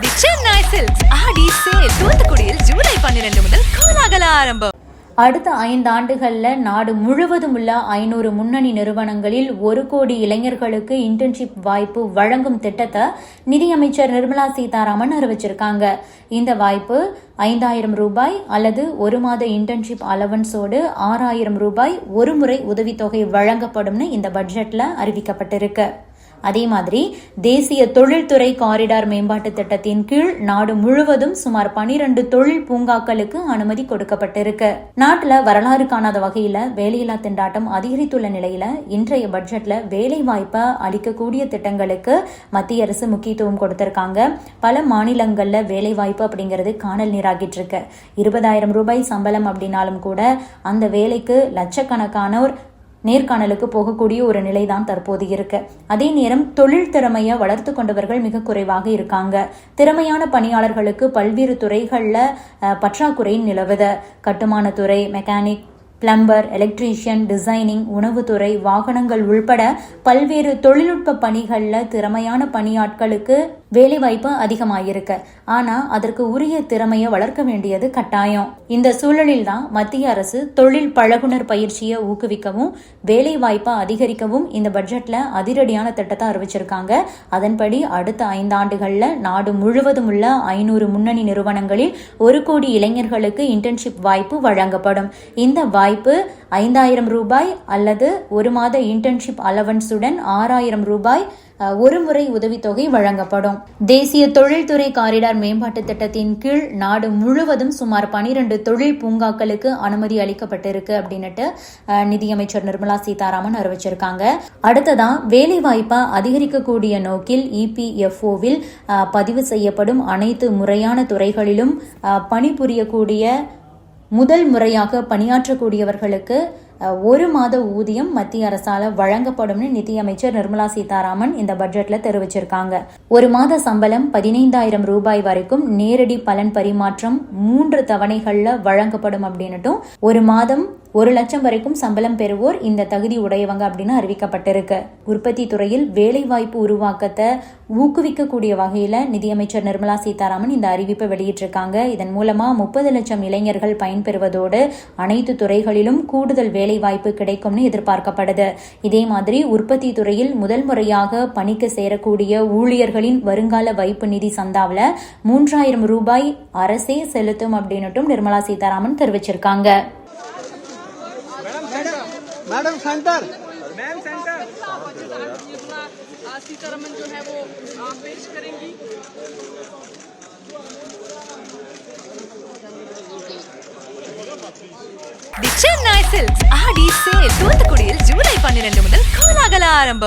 The Chennai silks Aadi sale தூத்துக்குடியில் July பன்னிரண்டு முதல் கோலாகல ஆரம்பம். அடுத்த ஐந்தாண்டுகளில் நாடு முழுவதும் உள்ள ஐநூறு முன்னணி நிறுவனங்களில் ஒரு கோடி இளைஞர்களுக்கு இன்டர்ன்ஷிப் வாய்ப்பு வழங்கும் திட்டத்தை நிதியமைச்சர் நிர்மலா சீதாராமன் அறிவிச்சிருக்காங்க. இந்த வாய்ப்பு ஐந்தாயிரம் ரூபாய் அல்லது ஒரு மாத இன்டர்ன்ஷிப் அலவன்ஸோடு ஆறாயிரம் ரூபாய் ஒரு முறை உதவித்தொகை வழங்கப்படும்னு இந்த பட்ஜெட்ல அறிவிக்கப்பட்டிருக்கு. அதே மாதிரி தேசிய தொழில்துறை காரிடார் மேம்பாட்டு திட்டத்தின் கீழ் நாடு முழுவதும் சுமார் பனிரெண்டு தொழில் பூங்காக்களுக்கு அனுமதி கொடுக்கப்பட்டிருக்கு. நாட்டில் வரலாறு காணாத வகையில வேலையில்லா திண்டாட்டம் அதிகரித்துள்ள நிலையில இன்றைய பட்ஜெட்ல வேலை வாய்ப்பை அளிக்கக்கூடிய திட்டங்களுக்கு மத்திய அரசு முக்கியத்துவம் கொடுத்திருக்காங்க. பல மாநிலங்கள்ல வேலை வாய்ப்பு அப்படிங்கிறது காணல் நீராகிட்டு இருக்கு. இருபதாயிரம் ரூபாய் சம்பளம் அப்படின்னாலும் கூட அந்த வேலைக்கு லட்சக்கணக்கானோர் நேர்காணலுக்கு போகக்கூடிய ஒரு நிலை தான் தற்போது இருக்கு. அதே நேரம் தொழில் திறமையை வளர்த்து கொண்டவர்கள் மிக குறைவாக இருக்காங்க. திறமையான பணியாளர்களுக்கு பல்வேறு துறைகளில் பற்றாக்குறை நிலவுது. கட்டுமானத்துறை மெக்கானிக் பிளம்பர் எலக்ட்ரீஷியன் டிசைனிங் உணவுத்துறை வாகனங்கள் உள்பட பல்வேறு தொழில்நுட்ப பணிகளில் திறமையான பணியாட்களுக்கு வேலைவாய்ப்பு அதிகமாயிருக்கு. ஆனா அதற்கு உரிய திறமையை வளர்க்க வேண்டியது கட்டாயம். இந்த சூழலில் தான் மத்திய அரசு தொழில் பழகுனர் பயிற்சியை ஊக்குவிக்கவும் வேலைவாய்ப்பை அதிகரிக்கவும் இந்த பட்ஜெட்ல அதிரடியான திட்டத்தை அறிவிச்சிருக்காங்க. அதன்படி அடுத்த ஐந்தாண்டுகள்ல நாடு முழுவதும் உள்ள ஐநூறு முன்னணி நிறுவனங்களில் ஒரு கோடி இளைஞர்களுக்கு இன்டர்ன்ஷிப் வாய்ப்பு வழங்கப்படும். இந்த வாய்ப்பு ஐந்தாயிரம் ரூபாய் அல்லது ஒரு மாத இன்டர்ன்ஷிப் அலவன்ஸுடன் ஆறாயிரம் ரூபாய் ஒரு முறை உதவித்தொகை வழங்கப்படும். தேசிய தொழில்துறை காரிடார் மேம்பாட்டு திட்டத்தின் கீழ் நாடு முழுவதும் சுமார் பனிரெண்டு தொழில் பூங்காக்களுக்கு அனுமதி அளிக்கப்பட்டிருக்கு அப்படின்னுட்டு நிதியமைச்சர் நிர்மலா சீதாராமன் அறிவிச்சிருக்காங்க. அடுத்ததா வேலைவாய்ப்பை அதிகரிக்கக்கூடிய நோக்கில் இபிஎஃப்ஓவில் பதிவு செய்யப்படும் அனைத்து முறையான துறைகளிலும் பணிபுரியக்கூடிய முதல் முறையாக பணியாற்றக்கூடியவர்களுக்கு ஒரு மாத ஊதியம் மத்திய அரசால வழங்கப்படும்னு நிதியமைச்சர் நிர்மலா சீதாராமன் இந்த பட்ஜெட்ல தெரிவிச்சிருக்காங்க. ஒரு மாத சம்பளம் பதினைந்தாயிரம் ரூபாய் வரைக்கும் நேரடி பலன் பரிமாற்றம் மூன்று தவணைகள்ல வழங்கப்படும் அப்படின்னுட்டும் ஒரு மாதம் ஒரு லட்சம் வரைக்கும் சம்பளம் பெறுவோர் இந்த தகுதி உடையவங்க அப்படின்னு அறிவிக்கப்பட்டிருக்கு. உற்பத்தி துறையில் வேலைவாய்ப்பு உருவாக்கத்தை ஊக்குவிக்கக்கூடிய வகையில நிதியமைச்சர் நிர்மலா சீதாராமன் இந்த அறிவிப்பை வெளியிட்டிருக்காங்க. இதன் மூலமா முப்பது லட்சம் இளைஞர்கள் பயன்பெறுவதோடு அனைத்து துறைகளிலும் கூடுதல் வேலை வாய்ப்பு கிடைக்கும்னு எதிர்பார்க்கப்படுது இதே மாதிரி உற்பத்தி துறையில் முதல் முறையாக பணிக்கு சேரக்கூடிய ஊழியர்களின் வருங்கால வைப்பு நிதி சந்தாவில் மூன்றாயிரம் ரூபாய் அரசே செலுத்தும் அப்படின்னுட்டும் நிர்மலா சீதாராமன் தெரிவிச்சிருக்காங்க madam centre ma'am centre Nirmala Sitharaman जो है वो आ, पेश करेंगी the Chennai silks Aadi sale தூத்துக்குடியில் ஜூலை பன்னிரண்டு முதல் கோலாகல ஆரம்பம்.